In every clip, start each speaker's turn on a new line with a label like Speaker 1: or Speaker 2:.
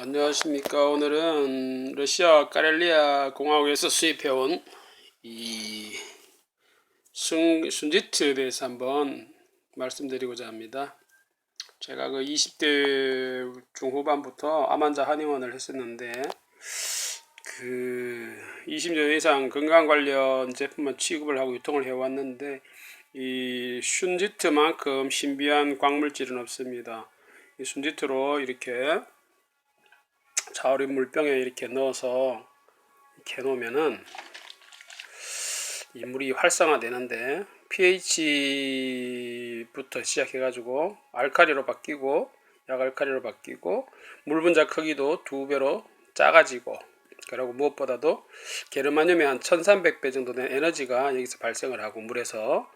Speaker 1: 안녕하십니까. 오늘은 러시아 까렐리아 공화국에서 수입해온 이 순, 순지트에 대해서 한번 말씀드리고자 합니다. 제가 그 20대 중후반부터 암환자 한의원을 했었는데 그 20년 이상 건강 관련 제품만 취급을 하고 유통을 해왔는데 이 슌지트만큼 신비한 광물질은 없습니다. 이 슌지트로 이렇게 자우림 물병에 이렇게 넣어서 이렇게 놓으면은 이 물이 활성화되는데 pH부터 시작해가지고 알카리로 바뀌고 약알카리로 바뀌고 물 분자 크기도 두 배로 작아지고 그리고 무엇보다도 게르마늄의 한 1300배 정도 된 에너지가 여기서 발생을 하고 물에서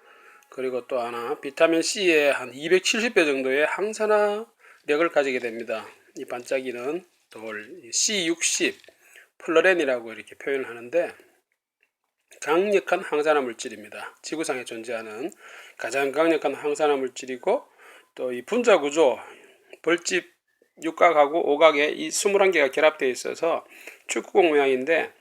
Speaker 1: 그리고 또 하나 비타민 C의 한 270배 정도의 항산화력을 가지게 됩니다. 이 반짝이는 돌 C60 플로렌이라고 이렇게 표현을 하는데 강력한 항산화 물질입니다. 지구상에 존재하는 가장 강력한 항산화 물질이고 또 이 분자 구조 벌집 육각하고 오각에 이 21개가 결합되어 있어서 축구공 모양인데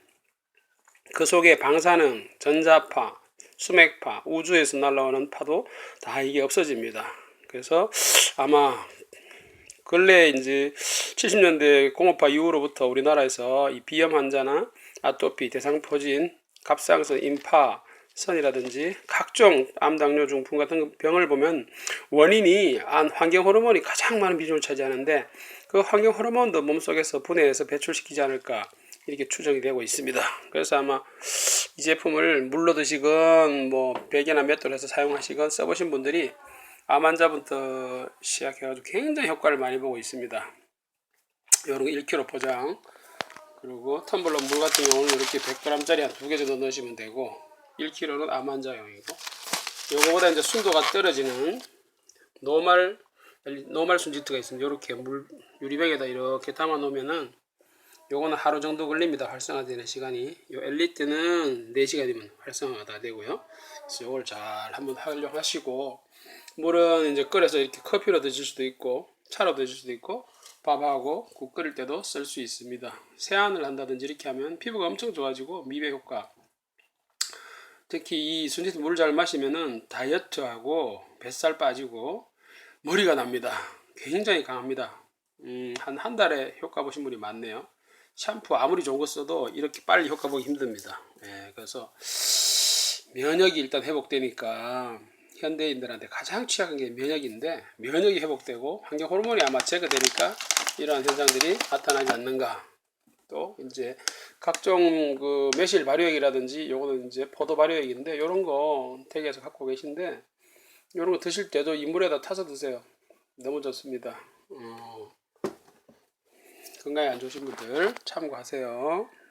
Speaker 1: 그 속에 방사능, 전자파, 수맥파, 우주에서 날라오는 파도 다 이게 없어집니다. 그래서 아마 근래 이제 70년대 공업화 이후로부터 우리나라에서 이 비염 환자나 아토피, 대상포진, 갑상선, 임파, 선이라든지 각종 암, 당뇨, 중풍 같은 병을 보면 원인이 안 환경 호르몬이 가장 많은 비중을 차지하는데 그 환경 호르몬도 몸속에서 분해해서 배출시키지 않을까 이렇게 추정이 되고 있습니다. 그래서 아마 이 제품을 물로 드시건 뭐 베개나 맷돌 해서 사용하시건 써보신 분들이 암 환자부터 시작해가지고 굉장히 효과를 많이 보고 있습니다. 요런 1kg 포장 그리고 텀블러 물 같은 경우는 이렇게 100g짜리 한 두 개 정도 넣으시면 되고 1kg는 암 환자용이고 요거보다 이제 순도가 떨어지는 노말 노말 순지트가 있습니다. 이렇게 물 유리병에다 이렇게 담아 놓으면은 요거는 하루 정도 걸립니다. 활성화되는 시간이. 요 엘리트는 4시간이면 활성화가 다 되고요. 그래서 요걸 잘 한번 활용하시고 물은 이제 끓여서 이렇게 커피로 드실 수도 있고 차로 드실 수도 있고 밥하고 국 끓일 때도 쓸 수 있습니다. 세안을 한다든지 이렇게 하면 피부가 엄청 좋아지고 미백 효과. 특히 이 순지트 물을 잘 마시면은 다이어트하고 뱃살 빠지고 머리가 납니다. 굉장히 강합니다. 음, 한 한 달에 효과 보신 분이 많네요. 샴푸 아무리 좋은 거 써도 이렇게 빨리 효과 보기 힘듭니다. 예, 그래서 면역이 일단 회복되니까 현대인들한테 가장 취약한 게 면역인데 면역이 회복되고 환경 호르몬이 아마 제거되니까 이러한 현상들이 나타나지 않는가. 또 이제 각종 그 매실 발효액이라든지 요거는 이제 포도 발효액인데 요런 거 댁에서 갖고 계신데 요런 거 드실 때도 이 물에다 타서 드세요. 너무 좋습니다. 어, 건강에 안 좋으신 분들 참고하세요.